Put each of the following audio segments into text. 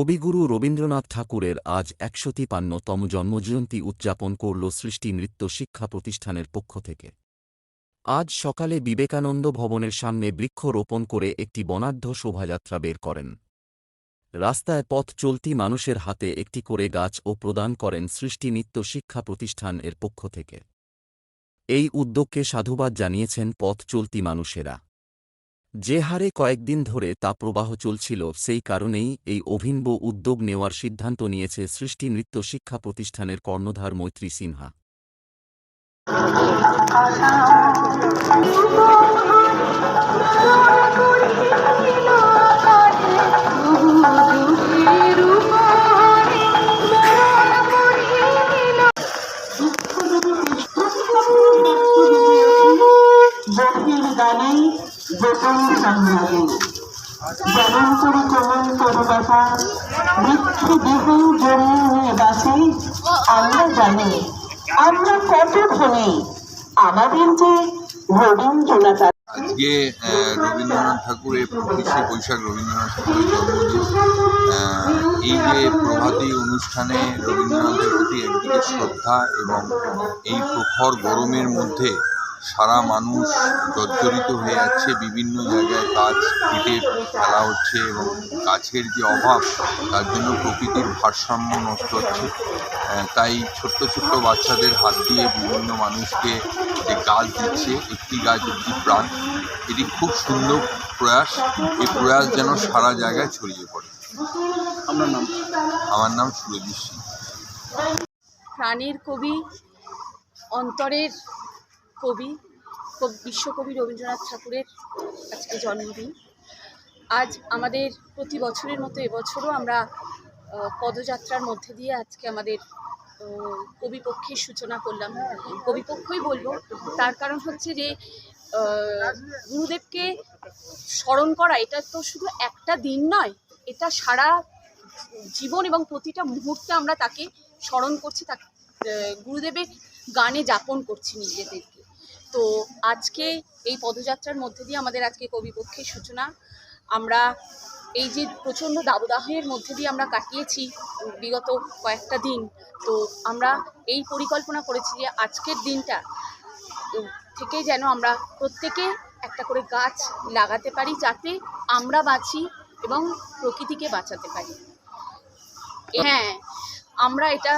কবিগুরু রবীন্দ্রনাথ ঠাকুরের আজ একশো তিপান্নতম জন্মজয়ন্তী উদযাপন করল সৃষ্টি নৃত্য শিক্ষা প্রতিষ্ঠানের পক্ষ থেকে। আজ সকালে বিবেকানন্দ ভবনের সামনে বৃক্ষ রোপণ করে একটি বনাঢ্য শোভাযাত্রা বের করেন। রাস্তায় পথ চলতি মানুষের হাতে একটি করে গাছ ও প্রদান করেন সৃষ্টি নৃত্য শিক্ষা প্রতিষ্ঠান এর পক্ষ থেকে। এই উদ্যোগকে সাধুবাদ জানিয়েছেন পথ চলতি মানুষেরা। যে হারে কয়েকদিন ধরে তা প্রবাহ চলছিল, সেই কারণেই এই অভিনব উদ্যোগ নেওয়ার সিদ্ধান্ত নিয়েছে সৃষ্টি নৃত্য শিক্ষা প্রতিষ্ঠানের কর্ণধার মৈত্রী সিনহা। গভীর গানে গোপন সংগ্রামে। যেমন করে দেখা বৃক্ষ বাঁচে আমরা জানি, আমরা কত আমাদের যে রবীন্দ্রনাথ আজকে রবীন্দ্রনাথ ঠাকুরের পঁচিশে বৈশাখ রবীন্দ্রনাথ ঠাকুরের জন্মদিন। এই যে প্রভাতী অনুষ্ঠানে রবীন্দ্রনাথের প্রতি একদিকে শ্রদ্ধা এবং এই প্রখর গরমের মধ্যে সারা মানুষ জর্জরিত হয়ে যাচ্ছে বিভিন্ন জায়গায় গাছ কেটে ফেলা হচ্ছে এবং গাছের যে অভাব তার জন্য প্রকৃতির ভারসাম্য নষ্ট হচ্ছে। তাই ছোট্ট ছোট্ট বাচ্চাদের হাত দিয়ে বিভিন্ন মানুষকে যে গাছ দিচ্ছে একটি গাছ একটি প্রাণ এটি খুব সুন্দর প্রয়াস। এই প্রয়াস যেন সারা জায়গায় ছড়িয়ে পড়ে। আপনার নাম? আমার নাম সুরজিৎ সিং। প্রাণের কবি অন্তরের কবি, কব- বিশ্বকবি রবীন্দ্রনাথ ঠাকুরের আজকে জন্মদিন। আজ আমাদের প্রতি বছরের মতো এবছরও আমরা পদযাত্রার মধ্যে দিয়ে আজকে আমাদের কবিপক্ষের সূচনা করলাম। কবিপক্ষই বলব, তার কারণ হচ্ছে যে গুরুদেবকে স্মরণ করা, এটা তো শুধু একটা দিন নয়, এটা সারা জীবন এবং প্রতিটা মুহূর্তে আমরা তাকে স্মরণ করছি, তাকে গুরুদেবের গানে যাপন করছি নিজেদেরকে। তো আজকে এই পদযাত্রার মধ্যে দিয়ে আমাদের আজকে কবিপক্ষের সূচনা। আমরা এই যে প্রচণ্ড দাবদাহের মধ্যে দিয়ে আমরা কাটিয়েছি বিগত কয়েকটা দিন, তো আমরা এই পরিকল্পনা করেছি যে আজকের দিনটা থেকে যেন আমরা প্রত্যেকে একটা করে গাছ লাগাতে পারি যাতে আমরা বাঁচি এবং প্রকৃতিকে বাঁচাতে পারি। হ্যাঁ আমরা এটা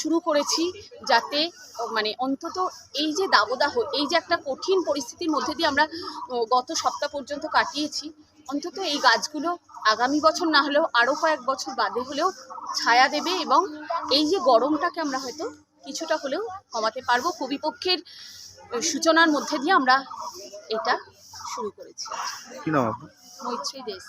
শুরু করেছি যাতে মানে অন্তত এই যে দাবদাহ এই যে একটা কঠিন পরিস্থিতির মধ্যে দিয়ে আমরা গত সপ্তাহ পর্যন্ত কাটিয়েছি অন্তত এই গাছগুলো আগামী বছর না হলেও আরও কয়েক বছর বাদে হলেও ছায়া দেবে এবং এই যে গরমটাকে আমরা হয়তো কিছুটা হলেও কমাতে পারব কবিপক্ষের সূচনার মধ্যে দিয়ে আমরা এটা শুরু করেছি। মৈত্রী দেশ।